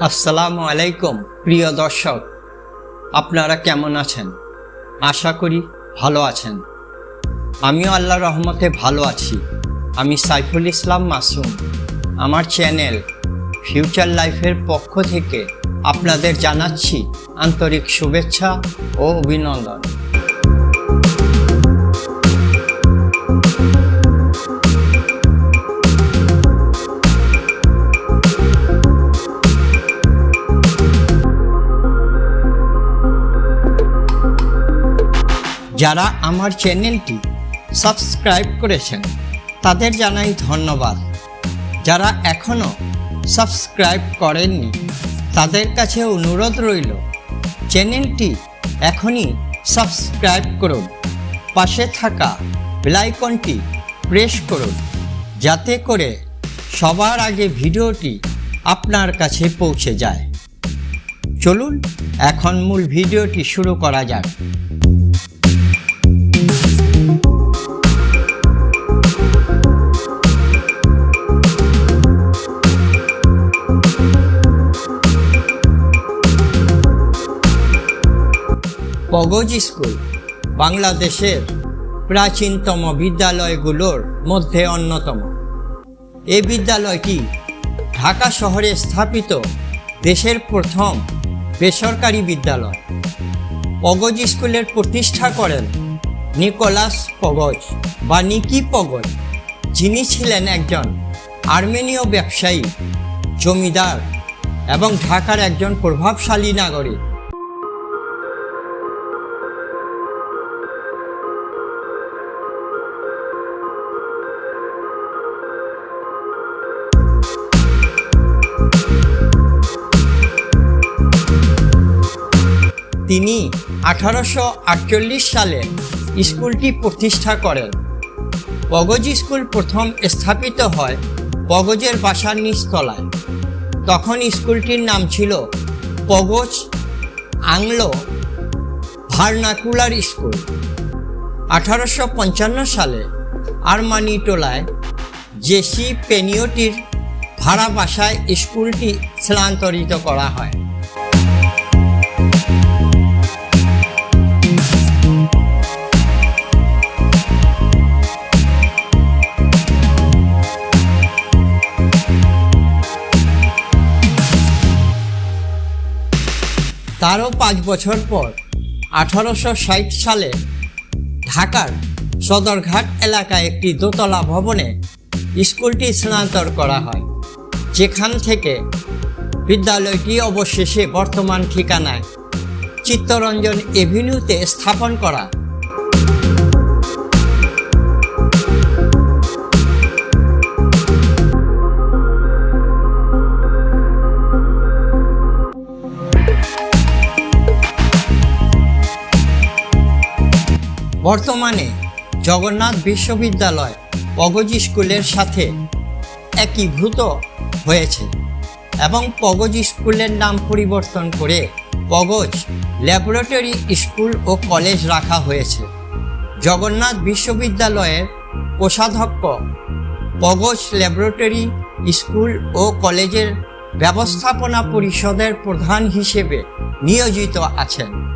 আসসালামু আলাইকুম, প্রিয় দর্শক। আপনারা কেমন আছেন? আশা করি ভালো আছেন। আমিও আল্লাহ রহমতে ভালো আছি। আমি সাইফুল ইসলাম মাসুম। আমার চ্যানেল ফিউচার লাইফের পক্ষ থেকে আপনাদের জানাচ্ছি আন্তরিক শুভেচ্ছা ও অভিনন্দন। যারা আমার চ্যানেলটি সাবস্ক্রাইব করেছেন, তাদের জানাই ধন্যবাদ। যারা এখনও সাবস্ক্রাইব করেননি, তাদের কাছে অনুরোধ রইল, চ্যানেলটি এখনই সাবস্ক্রাইব করুন, পাশে থাকা বেলাইকনটি প্রেস করুন, যাতে করে সবার আগে ভিডিওটি আপনার কাছে পৌঁছে যায়। চলুন, এখন মূল ভিডিওটি শুরু করা যাক। পগজ স্কুল, বাংলাদেশের প্রাচীনতম বিদ্যালয়গুলোর মধ্যে অন্যতম। এই বিদ্যালয়টি ঢাকা শহরে স্থাপিত দেশের প্রথম বেসরকারি বিদ্যালয়। পগজ স্কুলের প্রতিষ্ঠা করেন নিকোলাস পগজ বা নিকি পগজ, যিনি ছিলেন একজন আর্মেনীয় ব্যবসায়ী, জমিদার এবং ঢাকার একজন প্রভাবশালী নাগরিক। তিনি আঠারোশো আটচল্লিশ সালে স্কুলটি প্রতিষ্ঠা করেন। পগজ স্কুল প্রথম স্থাপিত হয় পগজের বাসার নিচতলায়। তখন স্কুলটির নাম ছিল পগজ আংলো ভার্নাকুলার স্কুল। আঠারোশো পঞ্চান্ন সালে আরমানি টোলায় জেসি পেনিওটির ভাড়া বাসায় স্কুলটি স্থানান্তরিত করা হয়। তারও পাঁচ বছর পর আঠারোশো ষাট সালে ঢাকার সদরঘাট এলাকায় একটি দোতলা ভবনে স্কুলটি স্থানান্তর করা হয়, যেখান থেকে বিদ্যালয়টি অবশেষে বর্তমান ঠিকানায় চিত্তরঞ্জন এভিনিউতে স্থাপন করা বর্তমানে জগন্নাথ বিশ্ববিদ্যালয় পগজ স্কুলের সাথে একীভূত হয়েছে এবং পগজ স্কুলের নাম পরিবর্তন করে পগজ ল্যাবরেটরি স্কুল ও কলেজ রাখা হয়েছে। জগন্নাথ বিশ্ববিদ্যালয়ের কোষাধ্যক্ষ পগজ ল্যাবরেটরি স্কুল ও কলেজের ব্যবস্থাপনা পরিষদের প্রধান হিসেবে নিয়োজিত আছেন।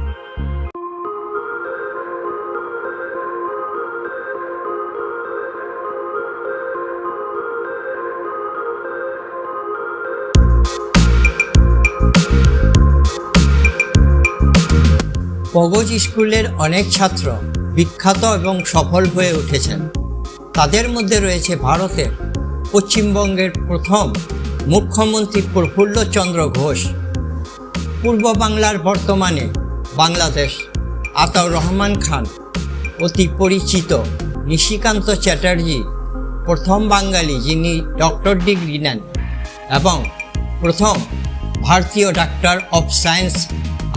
পগজ স্কুলের অনেক ছাত্র বিখ্যাত এবং সফল হয়ে উঠেছেন। তাদের মধ্যে রয়েছে ভারতের পশ্চিমবঙ্গের প্রথম মুখ্যমন্ত্রী প্রফুল্লচন্দ্র ঘোষ, পূর্ব বাংলার বর্তমানে বাংলাদেশ আতাউর রহমান খান, অতি পরিচিত নিশিকান্ত চ্যাটার্জি, প্রথম বাঙালি যিনি ডক্টর ডিগ্রি নেন এবং প্রথম ভারতীয় doctor of science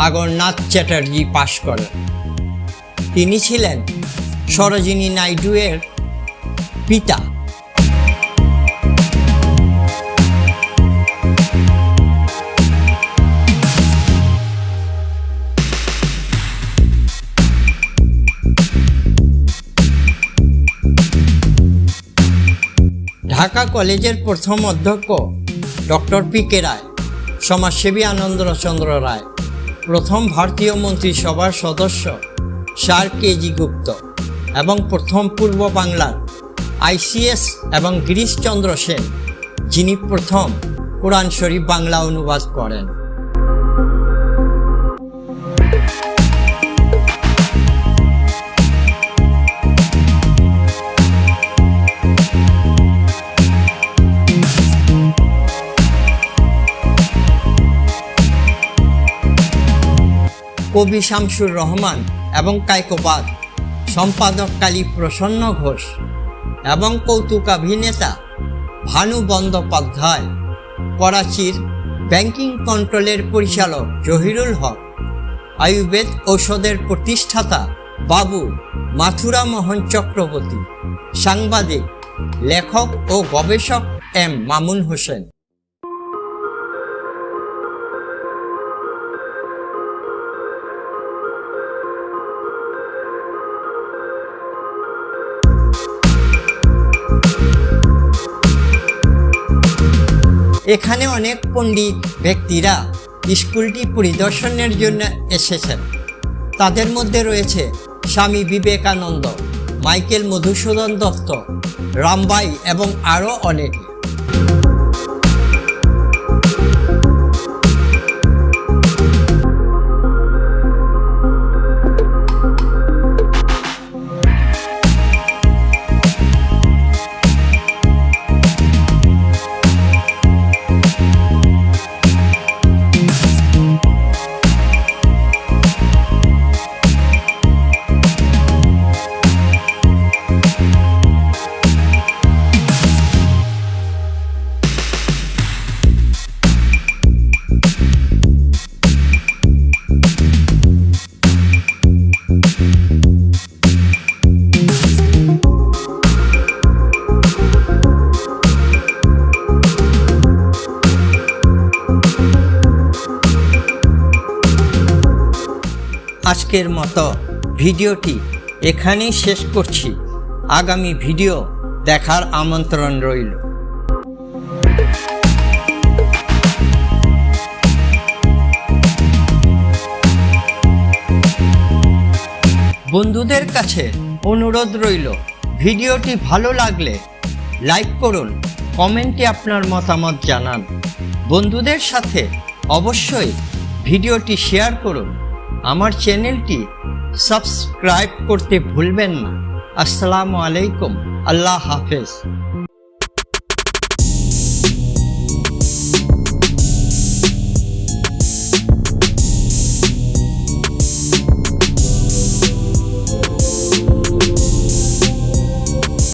Aghorenath Chatterjee পাশ করেন। তিনি ছিলেন সরোজিনী নাইডুয়ের পিতা। ঢাকা কলেজের প্রথম অধ্যক্ষ ডক্টর পি কে রায়, সমাজসেবী আনন্দচন্দ্র রায়। প্রথম ভারতীয় মন্ত্রিসভার সদস্য সার কেজি গুপ্ত এবং প্রথম পূর্ব বাংলার আইসিএস এবং গিরিশচন্দ্র সেন, যিনি প্রথম কোরআন শরীফ বাংলা অনুবাদ করেন। কবি শামসুর রহমান এবং কাইকোবাদ, সম্পাদক কালী প্রসন্ন ঘোষ এবং কৌতুকাভিনেতা ভানু বন্দ্যোপাধ্যায়, করাচির ব্যাংকিং কন্ট্রোলের পরিচালক জহিরুল হক, আয়ুর্বেদ ঔষধের প্রতিষ্ঠাতা বাবু মাথুরা মোহন চক্রবর্তী, সাংবাদিক, লেখক ও গবেষক এম মামুন হোসেন। এখানে অনেক পণ্ডিত ব্যক্তিরা স্কুলটি পরিদর্শনের জন্য এসেছেন। তাদের মধ্যে রয়েছে স্বামী বিবেকানন্দ, মাইকেল মধুসূদন দত্ত, রামবাই এবং আরও অনেকে। আজকের মতো ভিডিওটি এখানেই শেষ করছি। আগামী ভিডিও দেখার আমন্ত্রণ রইল। বন্ধুদের কাছে অনুরোধ রইল, ভিডিওটি ভালো লাগলে লাইক করুন, কমেন্টে আপনার মতামত জানান। বন্ধুদের সাথে অবশ্যই ভিডিওটি শেয়ার করুন। আমার চ্যানেলটি সাবস্ক্রাইব করতে ভুলবেন না। আসসালামু আলাইকুম। আল্লাহ হাফেজ।